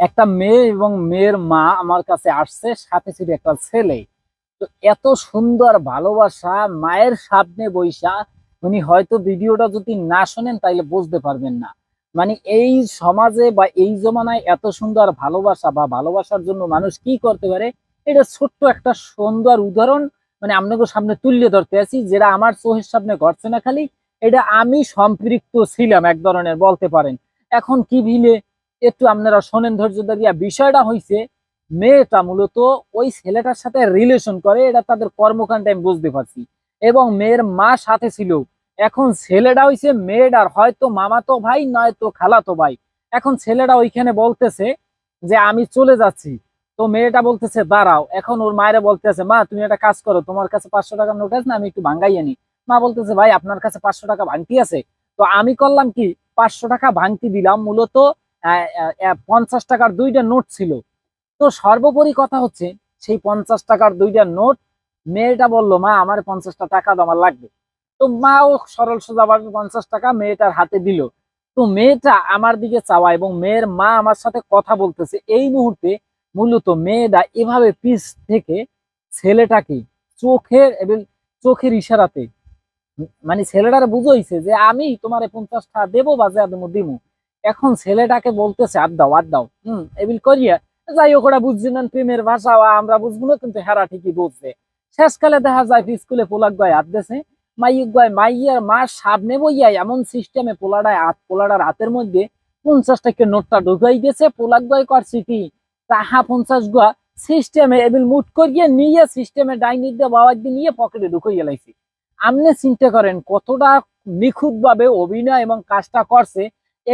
একটা মেয়ে এবং মেয়ের মা আমার কাছে আসছে, সাথে ছিল একটা ছেলে। তো এত সুন্দর ভালোবাসা, মায়ের সামনে বৈশা উনি হয়তো ভিডিওটা যদি না শোনেন তাইলে বুঝতে পারবেন না। মানে এই সমাজে বা এই জমানায় এত সুন্দর ভালোবাসা বা ভালোবাসার জন্য মানুষ কি করতে পারে, এটা ছোট্ট একটা সুন্দর উদাহরণ মানে আপনাকে সামনে তুলে ধরতে আছি, যেটা আমার চোখের সামনে ঘটছে না খালি, এটা আমি সম্পৃক্ত ছিলাম, এক ধরনের, বলতে পারেন। এখন কি ভিলে একটু আপনারা শোনেন ধৈর্য ধরিয়া। বিষয়টা হইছে, মেয়েটা মূলত ওই ছেলেটার সাথে রিলেশন করে, এটা তাদের কর্মকাণ্ডে আমি বুঝতে পারছি। এবং মেয়ের মা সাথে ছিল। এখন ছেলেটা হইছে মেয়েটার হয়তো মামাতো ভাই, নয়তো খালাতো ভাই। এখন ছেলেটা ওইখানে বলতেছে যে, আমি চলে যাচ্ছি। তো মেয়েটা বলতেছে, দাঁড়াও। এখন ওর মায়েরা বলতেছে, মা, তুমি একটা কাজ করো, তোমার কাছে পাঁচশো টাকা নোট আছে না, আমি একটু ভাঙ্গাই আনি মা বলতেছে, ভাই, আপনার কাছে পাঁচশো টাকা ভাঙতি আছে। তো আমি করলাম কি, পাঁচশো টাকা ভাঙতি দিলাম। মূলত পঞ্চাশ টাকার দুইটা নোট ছিল। তো সর্বোপরি কথা হচ্ছে, সেই পঞ্চাশ টাকার দুইটা নোট, মেয়েটা বলল, মা, আমার পঞ্চাশটা টাকা আমার লাগবে। তো মাও সরল সোজাভাবে পঞ্চাশ টাকা মেয়েটার হাতে দিল। তো মেয়েটা আমার দিকে চাওয়া এবং মেয়ের মা আমার সাথে কথা বলতেছে, এই মুহূর্তে মূলত মেয়েটা এভাবে পিস থেকে ছেলেটাকে চোখের এবং চোখের ইশারাতে মানে ছেলেটার বুঝাইছে যে, আমি তোমার পঞ্চাশটা দেবো বা যা দেবো এখন ছেলেটাকে বলতেছে, আদ দাও আদ দাও। হম, এবিল করিয়া, যাই হোক, ওরা বুঝছি না, প্রেমের ভাষা আমরা বুঝব না, কিন্তু হেরা ঠিকই বুঝছে। শেষকালে দেখা যায় স্কুলে পোলাক গয় হাত দেছে। মাইক গয় মাইয়ার মা সামনে বইয়া এমন সিস্টেমে পোলাডায় হাত পোলাডার হাতের মধ্যে পঞ্চাশ টাকা নোটটা ঢুকাই গেছে, পোলাক গয় করছি কি তাহা পঞ্চাশ গুয়া সিস্টেমে এবিল মুট করিয়ে নিয়ে সিস্টেমে ডাইনি দিয়ে বাবার দিয়ে নিয়ে পকেটে ঢুকাইয়া লাইছি। আপনি চিন্তা করেন, কতটা নিখুঁত ভাবে অভিনয় এবং কাজটা করছে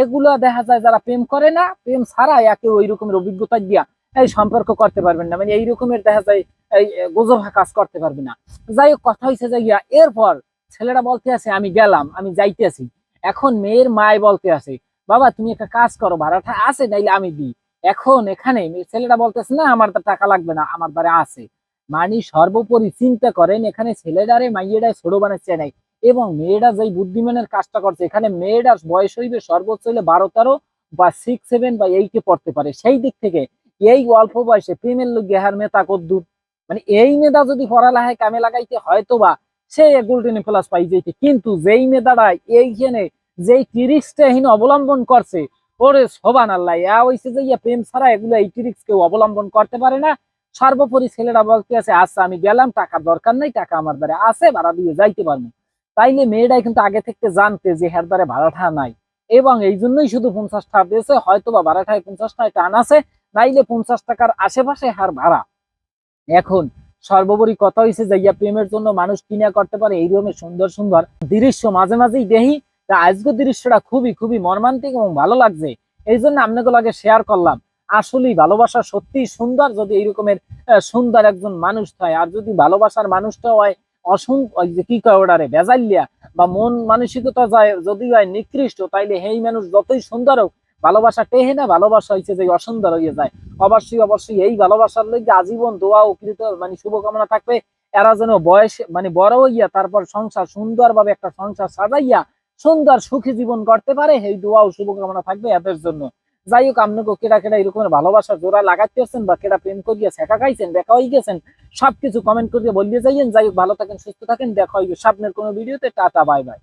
এগুলো দেখা যায় যারা প্রেম করে না, প্রেম ছাড়া একে ওই রকমের অভিজ্ঞতা দিয়া এই সম্পর্ক করতে পারবেন না। মানে এই রকমের দেখা যায় এই গোজভা কাজ করতে পারবে না। যাই হোক, কথা হয়েছে যে গিয়া, এরপর ছেলেরা বলতে আছে, আমি গেলাম, আমি যাইতেছি। এখন মেয়ের মায় বলতে আছে, বাবা, তুমি একটা কাজ করো, ভাড়াটা আছে, নাইলে আমি দিই। এখন এখানে ছেলেটা বলতেছে না, আমার তো টাকা লাগবে না, আমার দ্বারা আছে। মানে সর্বোপরি চিন্তা করেন, এখানে ছেলেটারে মাইয়েটাই ছোট বানাচ্ছে নাই। এবং মেয়েরা যেই বুদ্ধিমানের কাজটা করছে, এখানে মেয়েটার বয়স হইবে সর্বোচ্চ হইলে বারো, তেরো বা সিক্স সেভেন বা এইটে পড়তে পারে। সেই দিক থেকে এই অল্প বয়সে প্রেমের লোক গেহার মেতা কদ্দুর। মানে এই মেধা যদি পড়ালেখায় কামে লাগাইতে হয়তো বা সে গোল্ডেন প্লাস পাই যেতে কিন্তু যেই মেধাটা এইখানে যেই তিরিশটা হীন অবলম্বন করছে, ওরে সবান আল্লাহ ইয়া হইছে যে ইয়া প্রেম ছাড়া এগুলো এই তিরিশ কেউ অবলম্বন করতে পারে না। সর্বোপরি ছেলেরা বলতে আছে আচ্ছা আমি গেলাম, টাকার দরকার নাই, টাকা আমার দ্বারা আছে, ভাড়া দিয়ে যাইতে পারব। তাইলে মেয়েটাই কিন্তু আগে থেকে জানতে যে হের দ্বারে ভাড়াটা নাই। এবং এই জন্যই শুধু পঞ্চাশ টাকা দিয়েছে হয়তো বা ভাড়াটায় পঞ্চাশ টাকা টান আছে, নাইলে পঞ্চাশ টাকার আশেপাশে হার ভাড়া। এখন সর্বোপরি কথা হয়েছে যে ইয়া প্রেমের জন্য মানুষ কিনা করতে পারে, এই রকমের সুন্দর সুন্দর দৃশ্য মাঝে মাঝেই দেখি। তা আজকের দৃশ্যটা খুবই খুবই মর্মান্তিক এবং ভালো লাগছে। এই জন্য আপনাকে আগে শেয়ার করলাম। আসলেই ভালোবাসা সত্যি সুন্দর যদি এই রকমের সুন্দর একজন মানুষ হয়। আর যদি ভালোবাসার মানুষটা হয় অসুন কি কয় ওটারে বা মন মানসিকতা যায় যদি হয় নিকৃষ্ট, তাইলে সেই মানুষ যতই সুন্দর হোক, ভালোবাসা টেহে না, ভালোবাসা হয়েছে যে অসুন্দর হয়ে যায়। অবশ্যই অবশ্যই এই ভালোবাসার আজীবন দোয়া ও মানে শুভকামনা থাকবে। এরা যেন বয়স মানে বড় হইয়া, তারপর সংসার সুন্দরভাবে একটা সংসার সাজাইয়া সুন্দর সুখী জীবন করতে পারে এই দোয়া ও শুভকামনা থাকবে এদের জন্য। যাই হোক আপনাকে কেটা কেটা এরকমের ভালোবাসা জোড়া লাগাইতেছেন বা কেটা প্রেম করিয়া শেখা খাইছেন, দেখা হয়ে গেছেন সবকিছু কমেন্ট করে বলিয়ে যাইয়েন। যাই ভালো থাকেন, সুস্থ থাকেন। দেখা হইবে সামনের কোনো ভিডিওতে টাটা বাই বাই